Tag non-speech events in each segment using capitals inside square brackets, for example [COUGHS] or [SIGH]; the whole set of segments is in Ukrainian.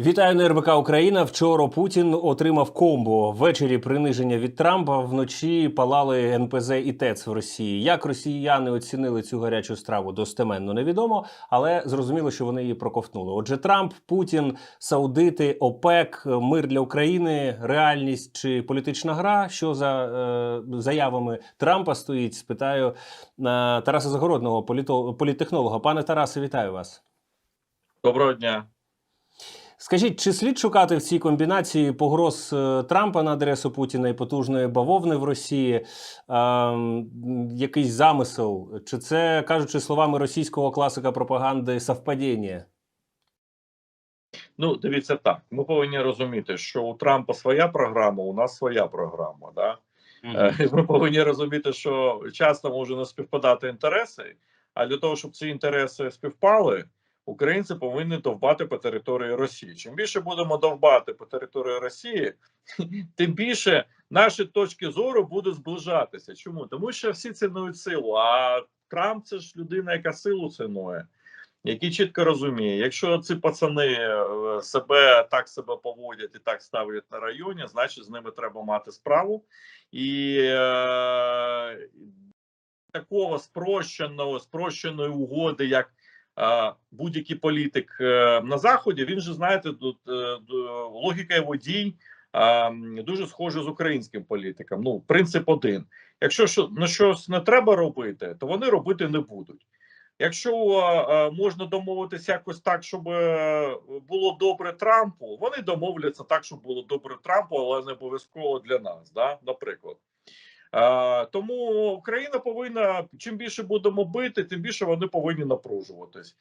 Вітаю на РБК Україна. Вчора Путін отримав комбо. Ввечері приниження від Трампа. Вночі палали НПЗ і ТЕЦ в Росії. Як росіяни оцінили цю гарячу страву, достеменно невідомо, але зрозуміло, що вони її проковтнули. Отже, Трамп, Путін, Саудити, ОПЕК, мир для України, реальність чи політична гра. Що за е, заявами Трампа стоїть? Спитаю е, Тараса Загородного, політо, політтехнолога. Пане Тарасе, вітаю вас. Доброго дня. Скажіть, чи слід шукати в цій комбінації погроз е, Трампа на адресу Путіна і потужної бавовни в Росії е, якийсь замисел? Чи це, кажучи словами російського класика пропаганди, совпадіння? Ну, дивіться так. Ми повинні розуміти, що у Трампа своя програма, у нас своя програма. Да? Е, Ми повинні розуміти, що часто може не співпадати інтереси, а для того, щоб ці інтереси співпали, українці повинні довбати по території Росії. Чим більше будемо довбати по території Росії, [LAUGHS] тим більше наші точки зору будуть зближатися. Чому? Тому що всі цінують силу. А Трамп це ж людина, яка силу цінує. Який чітко розуміє, якщо ці пацани е, себе так себе поводять і так ставлять на районі, значить з ними треба мати справу. І е, такого спрощеного, спрощеної угоди, як будь-який політик е, на заході, він же знаєте, тут е, логіка його дій е, дуже схожа з українським політиком. Ну, принцип один: якщо що на щось не треба робити, то вони робити не будуть. Якщо е, можна домовитися якось так, щоб е, було добре Трампу, вони домовляться так, щоб було добре Трампу, але не обов'язково для нас. Да? Наприклад. Тому Україна повинна чим більше будемо бити, тим більше вони повинні напружуватись.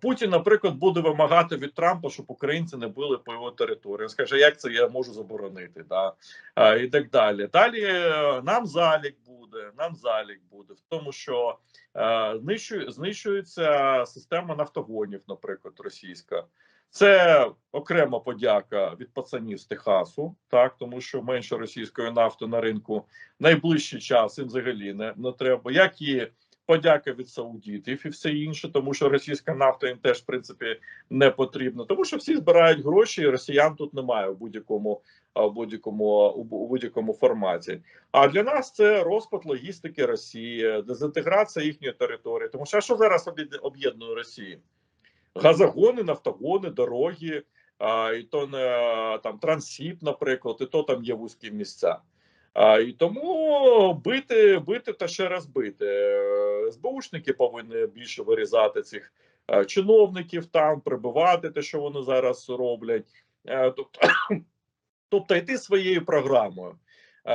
Путін, наприклад, буде вимагати від Трампа, щоб українці не били по його території. Він скаже, як це я можу заборонити, да? і так далі. Далі е, нам залік буде. Нам залік буде в тому, що е, знищується система нафтогонів, наприклад, російська. Це окрема подяка від пацанів з Техасу, так тому що менше російської нафти на ринку найближчий час їм взагалі не, не треба. Як і подяка від саудітів і все інше, тому що російська нафта їм теж в принципі не потрібна, тому що всі збирають гроші, і росіян тут немає у будь-якому будь-якому у будь-якому форматі. А для нас це розпад логістики Росії, дезінтеграція їхньої території. Тому що що зараз об'єднує Росію? Газогони, нафтогони, дороги, а, і то не там трансіп, наприклад, і то там є вузькі місця. А, І тому бити, бити та ще раз бити. СБУшники повинні більше вирізати цих чиновників там, прибивати те, що вони зараз роблять. Тобто, [COUGHS] тобто йти своєю програмою.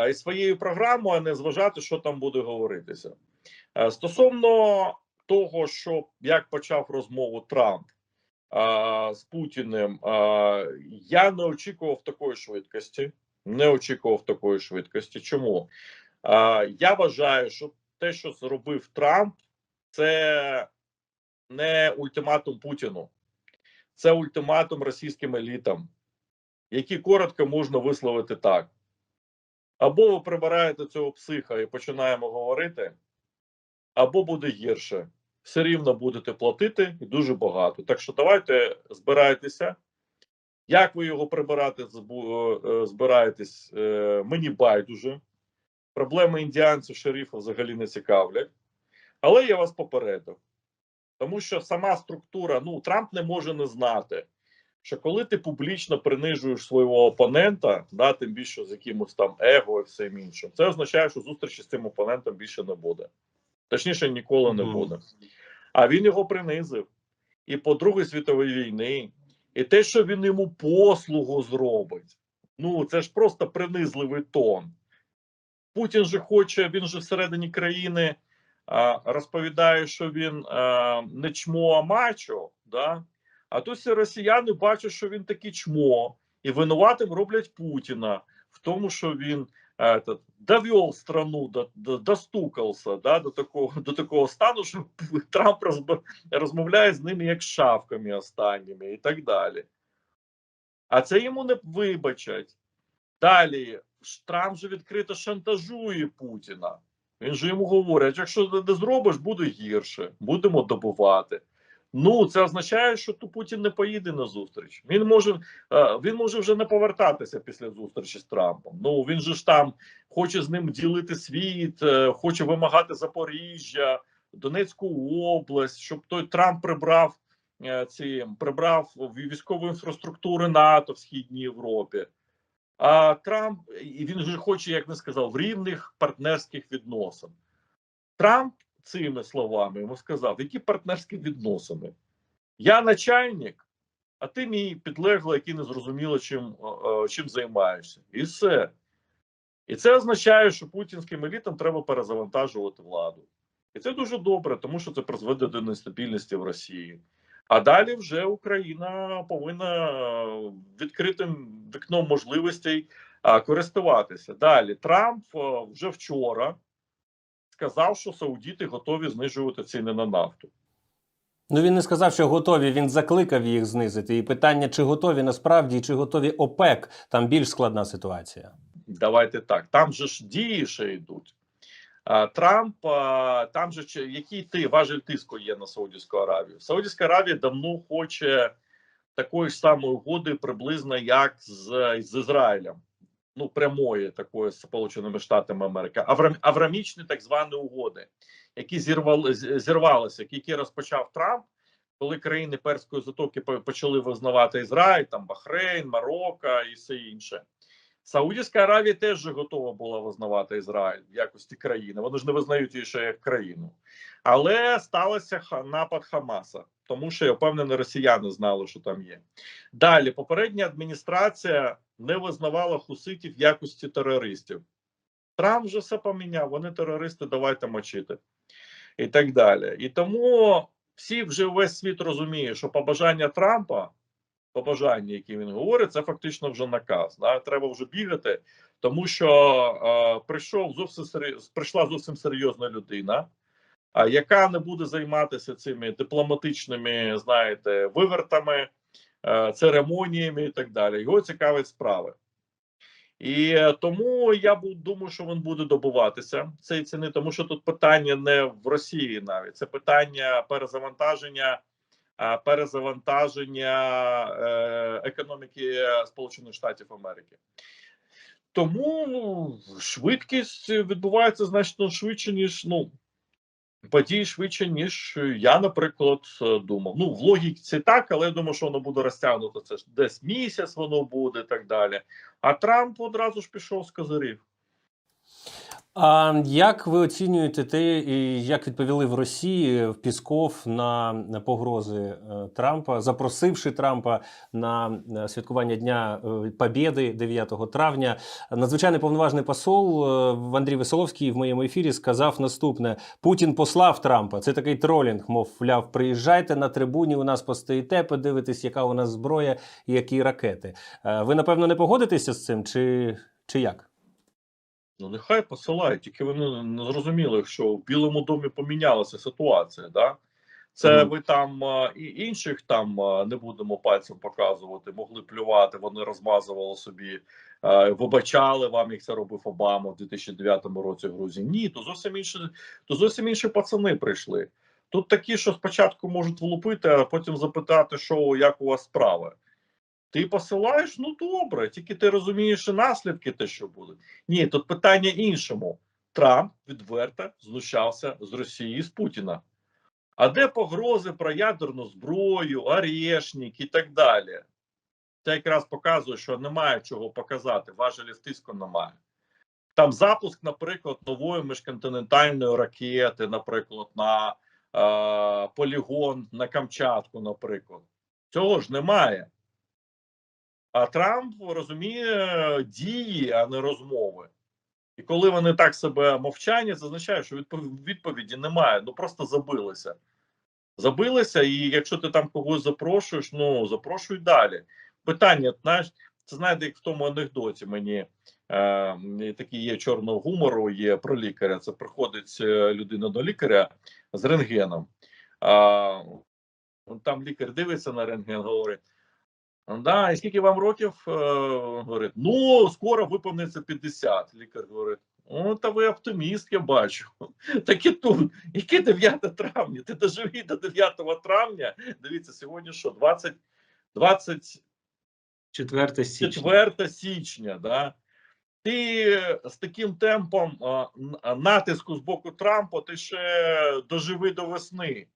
І своєю програмою, а не зважати, що там буде говоритися. Стосовно того, що як почав розмову Трамп а, з Путіним, а, я не очікував такої швидкості. Не очікував такої швидкості. Чому? А, Я вважаю, що те, що зробив Трамп, це не ультиматум Путіну, це ультиматум російським елітам, які коротко можна висловити так. Або ви прибираєте цього психа і починаємо говорити, або буде гірше все рівно будете платити і дуже багато. Так що давайте збирайтеся. Як ви його прибирати збираєтесь, мені байдуже. Проблеми індіанців шерифа взагалі не цікавлять. Але я вас попередив. Тому що сама структура, ну, Трамп не може не знати, що коли ти публічно принижуєш свого опонента, да, тим більше з якимось там его і всім іншим, це означає, що зустрічі з цим опонентом більше не буде. Точніше, ніколи не буде. А він його принизив і по Другій світовій війни, і те, що він йому послугу зробить. Ну це ж просто принизливий тон. Путін же хоче, він же всередині країни а, розповідає, що він а, не чмо, а мачо. Да? А тут всі росіяни бачать, що він такий чмо, і винуватим роблять Путіна в тому, що він этот, довел страну, до, до, достукався да, до такого [LAUGHS] до такого стану, що [LAUGHS] Трамп розмовляє з ними як шавками останніми і так далі. А це йому не вибачать. Далі Трамп же відкрито шантажує Путіна. Він же йому говорить: якщо ти не зробиш, буде гірше, будемо добувати. Ну, це означає, що то Путін не поїде на зустріч. Він може е, він може вже не повертатися після зустрічі з Трампом. Ну він же ж там хоче з ним ділити світ, е, хоче вимагати Запоріжжя, Донецьку область, щоб той Трамп прибрав е, ці прибрав військову інфраструктуру НАТО в східній Європі. А Трамп і він же хоче, як не сказав, в рівних партнерських відносин. Трамп цими словами йому сказав, які партнерські відносини. Я начальник, а ти мій підлеглий, який не зрозуміло, чим, е, чим займаєшся. І все. І це означає, що путінським елітам треба перезавантажувати владу. І це дуже добре, тому що це призведе до нестабільності в Росії. А далі вже Україна повинна е, відкритим вікном можливостей користуватися. Далі Трамп е, вже вчора сказав, що саудіти готові знижувати ціни на нафту. Ну він не сказав, що готові. Він закликав їх знизити. І питання, чи готові насправді, і чи готові ОПЕК, там більш складна ситуація. Давайте так. Там же ж дії ще йдуть. А, Трамп, там же який ти важель тиску є на Саудівську Аравію. Саудівська Аравія давно хоче такої ж самої угоди, приблизно як з, з Ізраїлем. Ну, прямої такої з Сполученими Штатами Америки, Аврам, аврамічні так звані угоди, які зірвали зірвалися, які розпочав Трамп, коли країни Перської затоки почали визнавати Ізраїль, там Бахрейн, Марокко і все інше. Саудівська Аравія теж готова була визнавати Ізраїль в якості країни. Вони ж не визнають її ще як країну. Але сталося напад Хамаса, тому що я впевнений, росіяни знали, що там є. Далі попередня адміністрація не визнавала хуситів в якості терористів. Трамп вже все поміняв. Вони терористи, давайте мочити. І так далі. І тому всі вже весь світ розуміє, що побажання Трампа побажання, які він говорить, це фактично вже наказ. Да? Треба вже бігати, тому що е, прийшов зовсім прийшла зовсім серйозна людина, яка не буде займатися цими дипломатичними, знаєте, вивертами, е, церемоніями і так далі. Його цікавить справи. І е, тому я думаю, що він буде добуватися цієї ціни, тому що тут питання не в Росії навіть це питання перезавантаження перезавантаження е, економіки Сполучених Штатів Америки. Тому швидкість відбувається значно швидше, ніж ну події швидше, ніж я, наприклад, е, думав. Ну, в логіці так, але я думаю, що воно буде розтягнуто. Це ж десь місяць воно буде і так далі. А Трамп одразу ж пішов з козирів. А як ви оцінюєте те, як відповіли в Росії в Пісков на погрози е, Трампа, запросивши Трампа на святкування Дня е, Побєди 9 травня? Надзвичайний повноважний посол е, Андрій Веселовський в моєму ефірі сказав наступне: Путін послав Трампа. Це такий тролінг, мовляв, приїжджайте на трибуні. У нас постоїте, подивитесь, яка у нас зброя і які ракети. Ви напевно не погодитеся з цим, чи, чи як? Ну, нехай посилають, тільки вони не зрозуміли, що в Білому домі помінялася ситуація. Да? Це Мгм. ви там і інших там не будемо пальцем показувати, могли плювати, вони розмазували собі, вибачали вам, як це робив Обама в 2009 році в Грузії. Ні, то зовсім інші, то зовсім інші пацани прийшли. Тут такі, що спочатку можуть влупити, а потім запитати, що як у вас справи. Ти посилаєш, ну добре, тільки ти розумієш і наслідки, те, що буде. Ні, тут питання іншому. Трамп відверто знущався з Росії і з Путіна. А де погрози про ядерну зброю, орешник і так далі? Це якраз показує, що немає чого показати, важелів тиску немає. Там запуск, наприклад, нової міжконтинентальної ракети, наприклад, на е, полігон на Камчатку, наприклад. Цього ж немає. А Трамп розуміє дії, а не розмови. І коли вони так себе мовчання, це що відповіді немає. Ну просто забилися. Забилися, і якщо ти там когось запрошуєш, ну запрошуй далі. Питання, знаєш, це знаєте, як в тому анекдоті мені е, такий є чорного гумору, є про лікаря. Це приходить е, людина до лікаря з рентгеном. А, там лікар дивиться на рентген, говорить. Да, і скільки вам років? Е, говорить, ну, скоро виповниться 50. Лікар говорить: О, та ви оптиміст, я бачу. [LAUGHS] Так і тут. Яке 9 травня? Ти доживі до 9 травня. Дивіться, сьогодні що? 20, 20 4 січня. 4 січня, да? Ти з таким темпом а, натиску з боку Трампа, ти ще доживи до весни,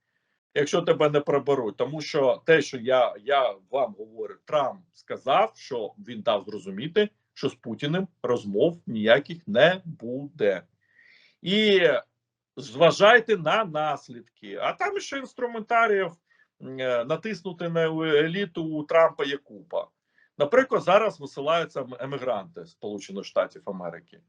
якщо тебе не приберуть. Тому що те, що я, я вам говорю, Трамп сказав, що він дав зрозуміти, що з Путіним розмов ніяких не буде. І зважайте на наслідки. А там ще інструментаріїв е, натиснути на еліту у Трампа є купа. Наприклад, зараз висилаються ем- емігранти Сполучених Штатів Америки.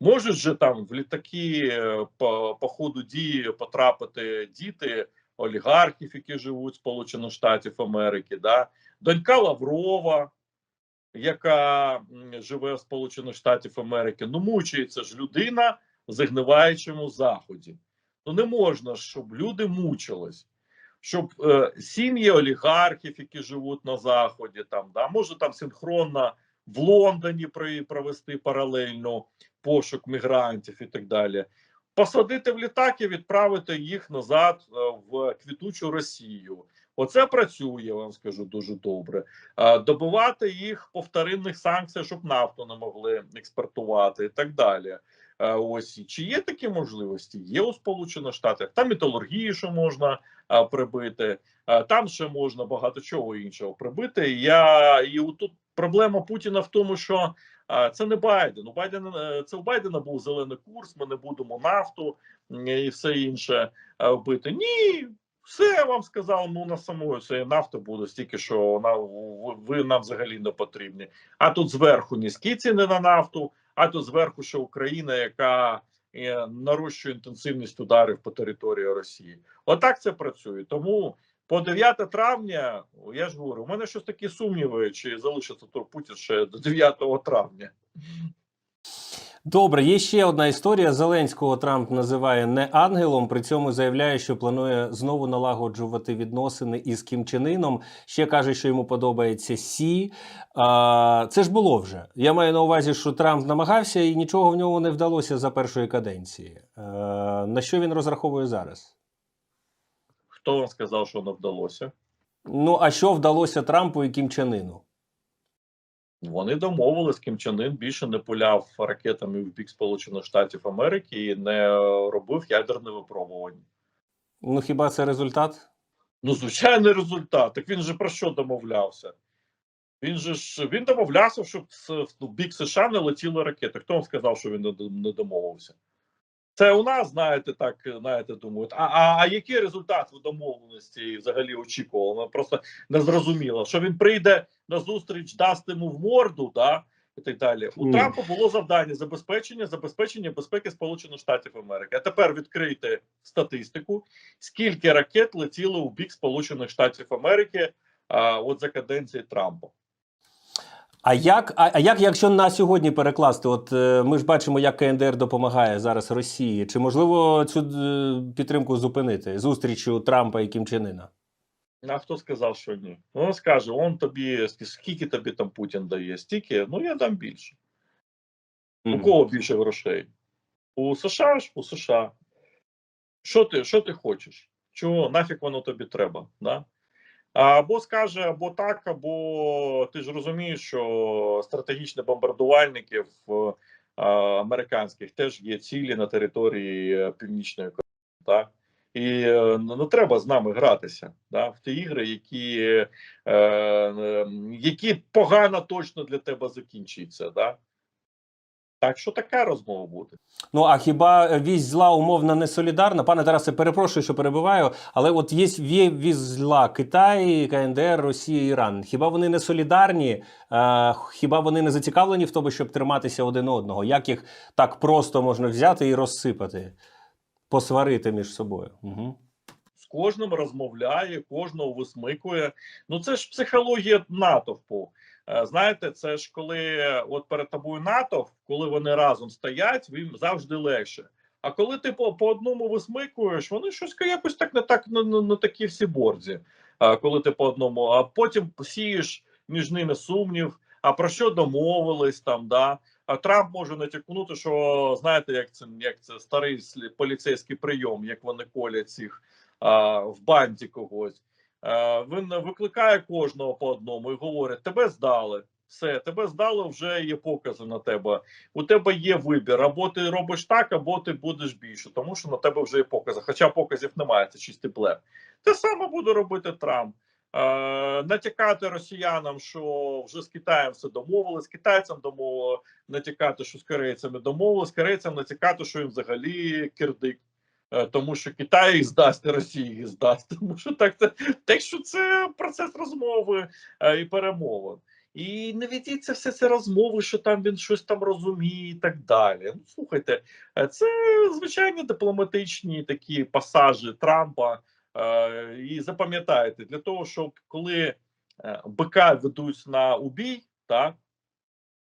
Можуть же там в літаки е, по, по ходу дії потрапити діти олігархів, які живуть в Сполучених Штатів Америки, да? донька Лаврова, яка живе в Сполучених Штатів Америки. Ну, мучається ж людина в загниваючому заході. Ну не можна, щоб люди мучились щоб е, сім'ї олігархів, які живуть на заході, там да може там синхронно в Лондоні провести паралельно пошук мігрантів і так далі. Посадити в літак і відправити їх назад е, в квітучу Росію. Оце працює, вам скажу дуже добре. Е, добивати їх по вторинних санкціях, щоб нафту не могли експортувати і так далі. Е, Ось чи є такі можливості? Є у Сполучених Штатах. Там металургію, що можна прибити. Там ще можна багато чого іншого прибити. Я і тут проблема Путіна в тому, що а, це не Байден. У Байдена е, це у Байдена був зелений курс. Ми не будемо нафту і все інше вбити. Ні. Все вам сказав, ну на самої це нафта буде стільки, що вона ви- нам взагалі не потрібні. А тут зверху низькі ціни на нафту, а тут зверху ще Україна, яка е, нарощує інтенсивність ударів по території Росії. Отак це працює. Тому по 9 травня, я ж говорю, у мене щось такі сумніви, чи залишиться то Путін ще до 9 травня. Добре, є ще одна історія. Зеленського Трамп називає не ангелом. При цьому заявляє, що планує знову налагоджувати відносини із Кім Чен Іном. Ще каже, що йому подобається Сі. А, це ж було вже. Я маю на увазі, що Трамп намагався і нічого в нього не вдалося за першої каденції. А, на що він розраховує зараз? Хто вам сказав, що не вдалося? Ну а що вдалося Трампу і Кім Чен Іну? Вони домовились, Кім Чен Ын більше не пуляв ракетами в бік Сполучених Штатів Америки і не робив ядерне випробування. Ну хіба це результат? Ну, звичайний результат. Так він же про що домовлявся? Він же ж він домовлявся, щоб в бік США не летіли ракети. Хто вам сказав, що він не домовився? Це у нас, знаєте, так знаєте, думають. А, а, а який результат у домовленості взагалі очікував? Ну, Просто не зрозуміло, що він прийде на зустріч, дасть йому в морду, да, і так далі. У Ні. Трампа було завдання забезпечення, забезпечення безпеки Сполучених Штатів Америки. А тепер відкрийте статистику, скільки ракет летіло у бік Сполучених Штатів Америки а, от за каденції Трампа. А як, а, а як, якщо на сьогодні перекласти? От е, ми ж бачимо, як КНДР допомагає зараз Росії. Чи можливо цю е, підтримку зупинити зустрічю Трампа і Кім Чен А хто сказав, що ні? Ну, він скаже: он тобі скільки тобі там Путін дає? Стільки? Ну я дам більше. У кого більше грошей? У США ж у США. Що ти що ти хочеш? Чого нафіг воно тобі треба? Да? Або скаже, або так, або ти ж розумієш, що стратегічні бомбардувальників е, американських теж є цілі на території е, Північної Кореї. Так? І е, ну, не треба з нами гратися да, в ті ігри, які, е, які погано точно для тебе закінчаться. Да? Так що така розмова буде. Ну а хіба вісь зла умовно не солідарна? Пане Тарасе, перепрошую, що перебиваю, але от є, вісь зла Китай, КНДР, Росія, Іран. Хіба вони не солідарні? Е, хіба вони не зацікавлені в тому, щоб триматися один одного? Як їх так просто можна взяти і розсипати, посварити між собою? Угу. з кожним розмовляє, кожного висмикує. Ну це ж психологія натовпу. Е, Знаєте, це ж коли е, от перед тобою натовп, коли вони разом стоять, їм завжди легше. А коли ти по, по одному висмикуєш, вони щось якось так не так не, не, не такі всі борзі. А коли ти по одному, а потім сієш між ними сумнів. А про що домовились там, да? А Трамп може натякнути, що знаєте, як це як це старий поліцейський прийом, як вони колять цих а, в банді когось. А, він викликає кожного по одному і говорить: тебе здали. Все, тебе здали, вже є покази на тебе. У тебе є вибір, або ти робиш так, або ти будеш більше, тому що на тебе вже є покази. Хоча показів немає, це чистий блеф. Те саме буде робити Трамп. Е, натякати росіянам, що вже з Китаєм все домовились, китайцям домовили натякати, що з корейцями домовились, корейцям натякати, що їм взагалі кирдик. Е, Тому що Китай їх здасть, Росія їх здасть. [LAUGHS] Тому що так це так, що це процес розмови е, і перемовин. І не ведіться все це розмови, що там він щось там розуміє і так далі. Ну, слухайте, е, це звичайні дипломатичні такі пасажі Трампа. І запам'ятайте, для того, щоб коли бика ведуть на убій, так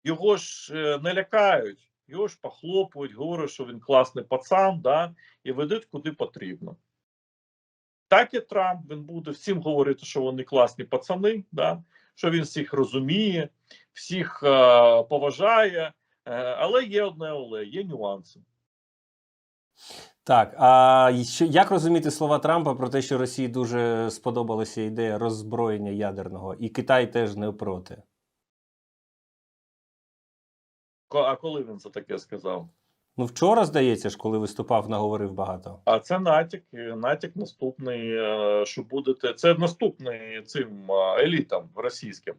його ж не лякають, його ж похлопують, говорять, що він класний пацан, да, і ведуть куди потрібно. Так і Трамп він буде всім говорити, що вони класні пацани, да, що він всіх розуміє, всіх е, поважає. Е, але є одне але, є нюанси. Так, а як розуміти слова Трампа про те, що Росії дуже сподобалася ідея роззброєння ядерного, і Китай теж не проти? А коли він це таке сказав? Ну, вчора, здається ж, коли виступав, наговорив багато. А це натяк, натяк наступний, е, що будете. Це наступний цим е, елітам російським.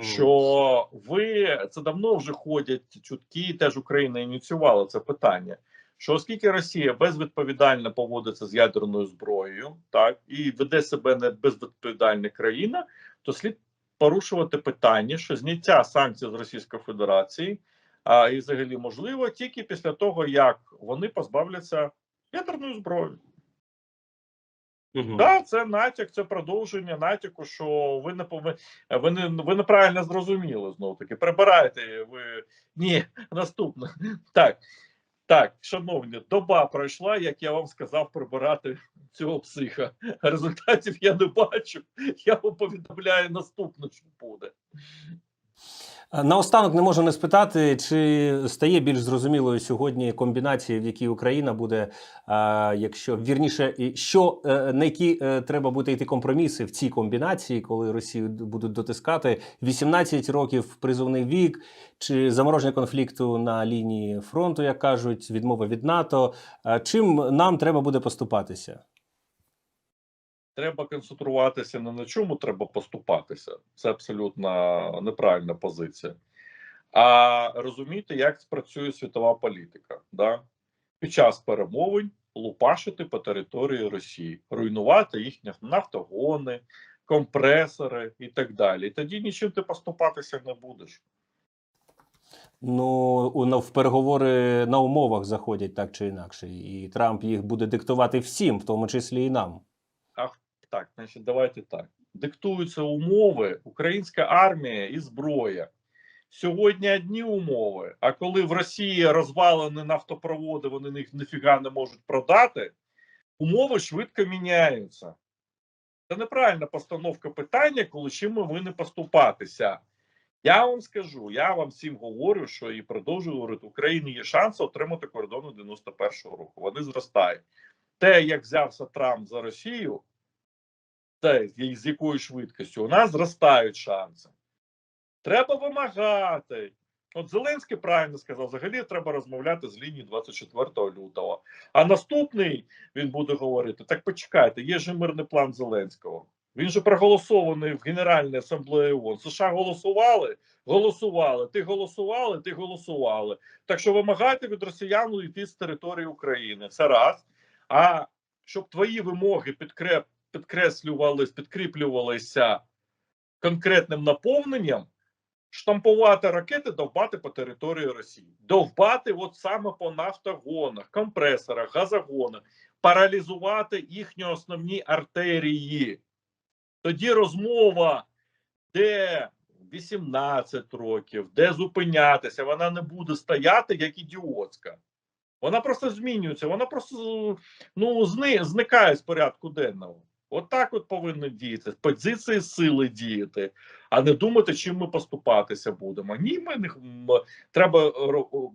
Що ви це давно вже ходять чутки, теж Україна ініціювала це питання. Що оскільки Росія безвідповідально поводиться з ядерною зброєю, так і веде себе не безвідповідальна країна, то слід порушувати питання, що зняття санкцій з Російської Федерації а, і взагалі можливо тільки після того, як вони позбавляться ядерної зброї. Мгм. Так, це натяк, це продовження натяку, що ви не повинні, ви не ви неправильно зрозуміли знову таки. Прибирайте ви ні, наступне. [LAUGHS] Так, так, шановні, доба пройшла, як я вам сказав, прибирати цього психа. Результатів я не бачу. Я вам повідомляю наступне, що буде. А Наостанок не можу не спитати, чи стає більш зрозумілою сьогодні комбінація, в якій Україна буде, якщо вірніше, що е, на які е, треба буде йти компроміси в цій комбінації, коли Росію будуть дотискати 18 років призовний вік, чи замороження конфлікту на лінії фронту, як кажуть, відмова від НАТО. Чим нам треба буде поступатися? Треба концентруватися не на чому треба поступатися. Це абсолютно неправильна позиція. А розуміти, як спрацює світова політика. Да? Під час перемовин лупашити по території Росії, руйнувати їхні нафтогони, компресори і так далі. І тоді нічим ти поступатися не будеш. Ну, в переговори на умовах заходять так чи інакше, і Трамп їх буде диктувати всім, в тому числі і нам. Так, значить, давайте так. Диктуються умови, українська армія і зброя. Сьогодні одні умови, а коли в Росії розвалені нафтопроводи, вони їх ніфіга не можуть продати, умови швидко міняються. Це неправильна постановка питання, коли чим ми повинні поступатися. Я вам скажу, я вам всім говорю, що і продовжую говорити, Україні є шанс отримати кордони 91-го року. Вони зростають. Те, як взявся Трамп за Росію, те, з якою швидкістю, у нас зростають шанси. Треба вимагати. От Зеленський правильно сказав, взагалі треба розмовляти з лінії 24 лютого. А наступний він буде говорити: так почекайте, є же мирний план Зеленського. Він же проголосований в Генеральній асамблеї ООН. США голосували, голосували. Ти голосували, ти голосували. Так що вимагайте від росіян йти з території України. Це раз. А щоб твої вимоги підкреп, підкреслювались, підкріплювалися конкретним наповненням, штампувати ракети, довбати по території Росії. Довбати от саме по нафтогонах, компресорах, газогонах, паралізувати їхні основні артерії. Тоді розмова, де 18 років, де зупинятися, вона не буде стояти як ідіотська. Вона просто змінюється, вона просто ну, зникає з порядку денного. От от повинно діяти, з позиції сили діяти, а не думати, чим ми поступатися будемо. Ні, ми не треба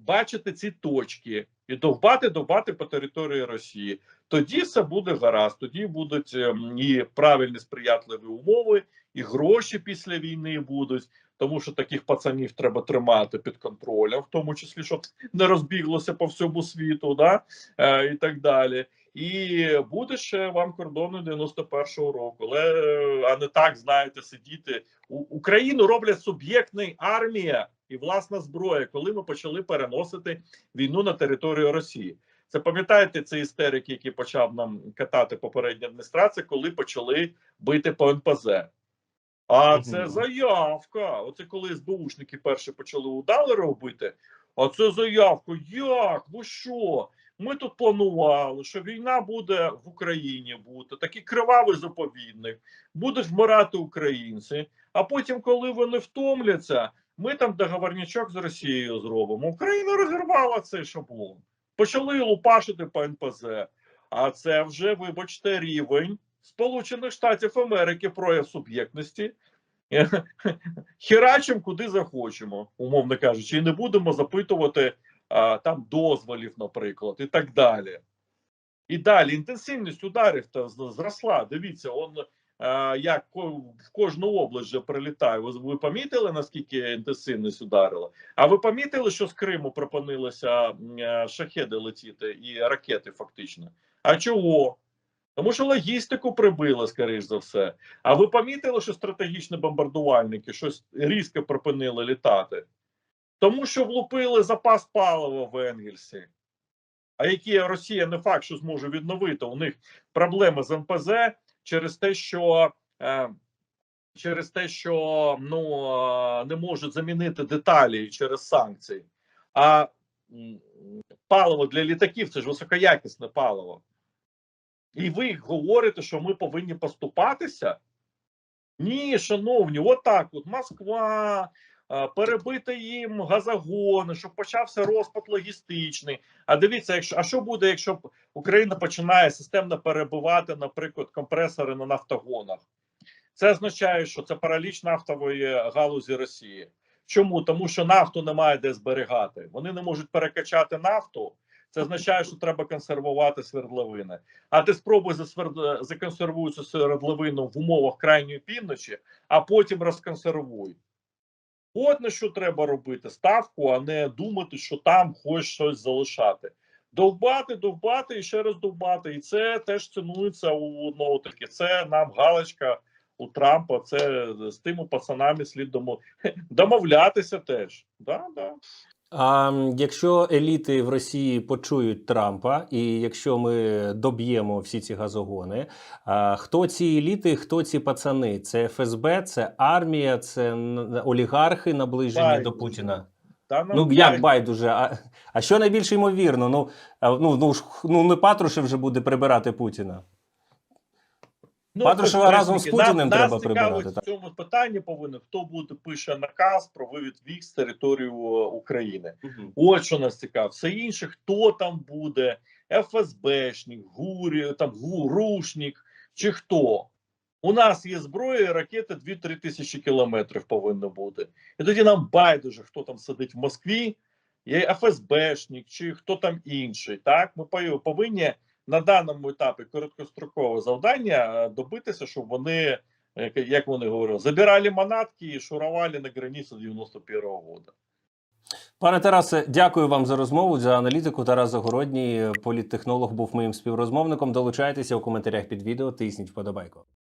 бачити ці точки і довбати, довбати по території Росії. Тоді все буде гаразд. Тоді будуть ем, і правильні сприятливі умови, і гроші після війни будуть. Тому що таких пацанів треба тримати під контролем, в тому числі, щоб не розбіглося по всьому світу, да е, і так далі. І буде ще вам кордони 91-го року, але е, а не так знаєте, сидіти У, Україну роблять суб'єктний армія і власна зброя, коли ми почали переносити війну на територію Росії. Це пам'ятаєте цей істерик, який почав нам катати попередня адміністрація, коли почали бити по НПЗ. А це заявка. Оце коли СБУшники перші почали удари робити. А це заявка. Як? Ви що? Ми тут планували, що війна буде в Україні бути, такий кривавий заповідник, будуть вмирати українці. А потім, коли вони втомляться, ми там договорнячок з Росією зробимо. Україна розірвала цей шаблон. Почали лупашити по НПЗ. А це вже, вибачте, рівень Сполучених Штатів Америки прояв суб'єктності. [LAUGHS] Херачимо куди захочемо, умовно кажучи, і не будемо запитувати там дозволів, наприклад, і так далі. І далі інтенсивність ударів з- зросла. Дивіться, он як в кожну область вже прилітає. Ви, ви помітили, наскільки інтенсивність ударила? А ви помітили, що з Криму припинилися е, шахеди летіти і ракети, фактично? А чого? Тому що логістику прибили, скоріш за все. А ви помітили, що стратегічні бомбардувальники щось різко припинили літати? Тому що влупили запас палива в Енгельсі. А які Росія не факт, що зможе відновити. У них проблеми з НПЗ через те, що е, через те, що ну е, не можуть замінити деталі через санкції. А паливо для літаків це ж високоякісне паливо. І ви говорите, що ми повинні поступатися? Ні, шановні, отак от Москва, е, перебити їм газогони, щоб почався розпад логістичний. А дивіться, якщо а що буде, якщо Україна починає системно перебувати, наприклад, компресори на нафтогонах? Це означає, що це параліч нафтової галузі Росії. Чому? Тому що нафту немає де зберігати. Вони не можуть перекачати нафту. Це означає, що треба консервувати свердловини. А ти спробуй засверд... законсервуй цю свердловину в умовах крайньої півночі, а потім розконсервуй. От на що треба робити ставку, а не думати, що там хоч щось залишати. Довбати, довбати і ще раз довбати. І це теж цінується у одного таки. Це нам галочка у Трампа. Це з тими пацанами слід домо... [LAUGHS] домовлятися теж. Да, да. А якщо еліти в Росії почують Трампа, і якщо ми доб'ємо всі ці газогони, а, хто ці еліти, хто ці пацани? Це ФСБ, це армія, це олігархи наближені Байдуже. до Путіна. Та нам Ну як дай- байдуже? А, а що найбільш ймовірно? Ну, ну, ну, ну не Патрушев вже буде прибирати Путіна. Ну, Патрушева разом з Путіним треба нас цікавить прибирати, В цьому питанні повинен хто буде пише наказ про вивід військ з території е, України. Мгм. От що нас цікавить. Все інше, хто там буде, ФСБшник, гурі, там гурушник чи хто. У нас є зброя, і ракети 2-3 тисячі кілометрів повинно бути. І тоді нам байдуже, хто там сидить в Москві, є ФСБшник чи хто там інший. Так, ми повинні на даному етапі короткострокове завдання е, добитися, щоб вони, як, як вони говорили, забирали манатки і шурували на границю 91-го року. Пане Тарасе, дякую вам за розмову, за аналітику. Тарас Загородній, політтехнолог, був моїм співрозмовником. Долучайтеся у коментарях під відео, тисніть вподобайку.